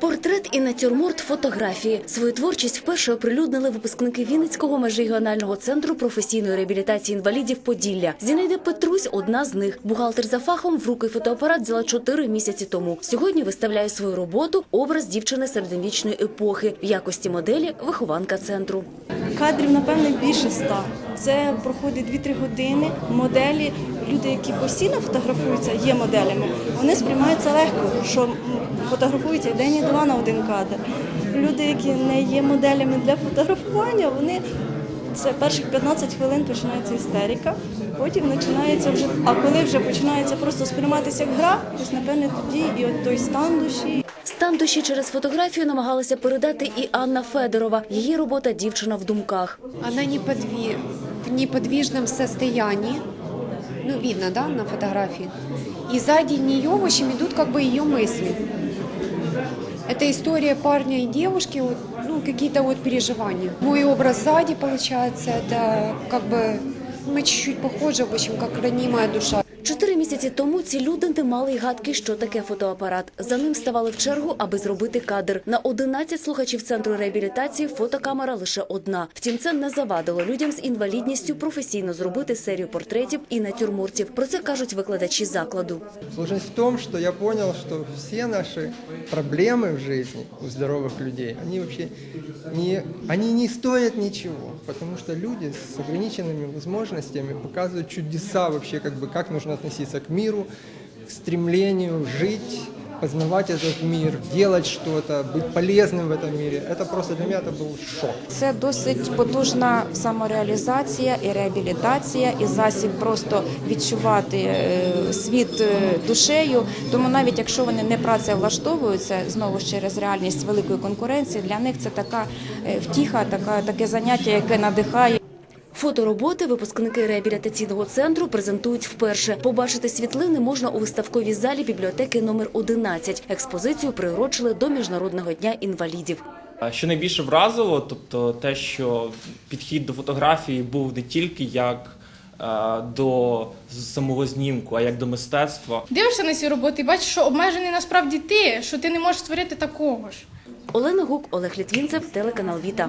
Портрет і натюрморт фотографії. Свою творчість вперше оприлюднили випускники Вінницького межрегіонального центру професійної реабілітації інвалідів Поділля. Зінаїда Петрусь – одна з них. Бухгалтер за фахом в руки фотоапарат взяла чотири місяці тому. Сьогодні виставляє свою роботу образ дівчини середньовічної епохи в якості моделі вихованка центру. Кадрів, напевно, більше ста. Це проходить 2-3 години. Моделі, люди, які постійно фотографуються, є моделями. Вони сприймаються легко, що фотографуються день і два на один кадр. Люди, які не є моделями для фотографування, вони це перших 15 хвилин починається істерика, потім починається вже. А коли вже починається просто сприйматися як гра, ось напевне тоді і от той стан душі. Стан душі через фотографію намагалася передати і Анна Федорова. Її робота «Дівчина в думках». Она неподви... в неподвижном состоянии Ну, видно, да, на фотографии. И сзади нее, в общем, идут как бы ее мысли. Это история парня и девушки, вот, ну, какие-то вот переживания. Мой образ сзади, получается, это как бы мы чуть-чуть похожи, в общем, как ранимая душа. Чотири місяці тому ці люди не мали й гадки, що таке фотоапарат. За ним ставали в чергу, аби зробити кадр. На 11 слухачів центру реабілітації фотокамера лише одна. Втім, це не завадило людям з інвалідністю професійно зробити серію портретів і натюрмортів. Про це кажуть викладачі закладу. Сложность в том, что я понял, что все наши проблемы в жизни у здоровых людей, они вообще не, они не стоят ничего, потому что люди с ограниченными возможностями показывают чудеса вообще, как бы, как нужно относиться к миру, к стремлению жить, познавать этот мир, делать что-то, быть полезным в этом мире. Это просто для меня это был шок. Це досить потужна самореалізація і реабілітація, і засіб просто відчувати е, світ е, душею. Тому навіть якщо вони не працевлаштовуються знову ж через реальність великої конкуренції, для них це така е, втіха, така таке заняття, яке надихає. Фотороботи випускники реабілітаційного центру презентують вперше. Побачити світлини можна у виставковій залі бібліотеки номер 11. Експозицію приурочили до Міжнародного дня інвалідів. Що найбільше вразило, тобто те, що підхід до фотографії був не тільки як е, до самого знімку, а як до мистецтва. Дивишся на ці роботи і бачиш, що обмежений насправді ти, що ти не можеш створити такого ж. Олена Гук, Олег Літвінцев, телеканал Віта.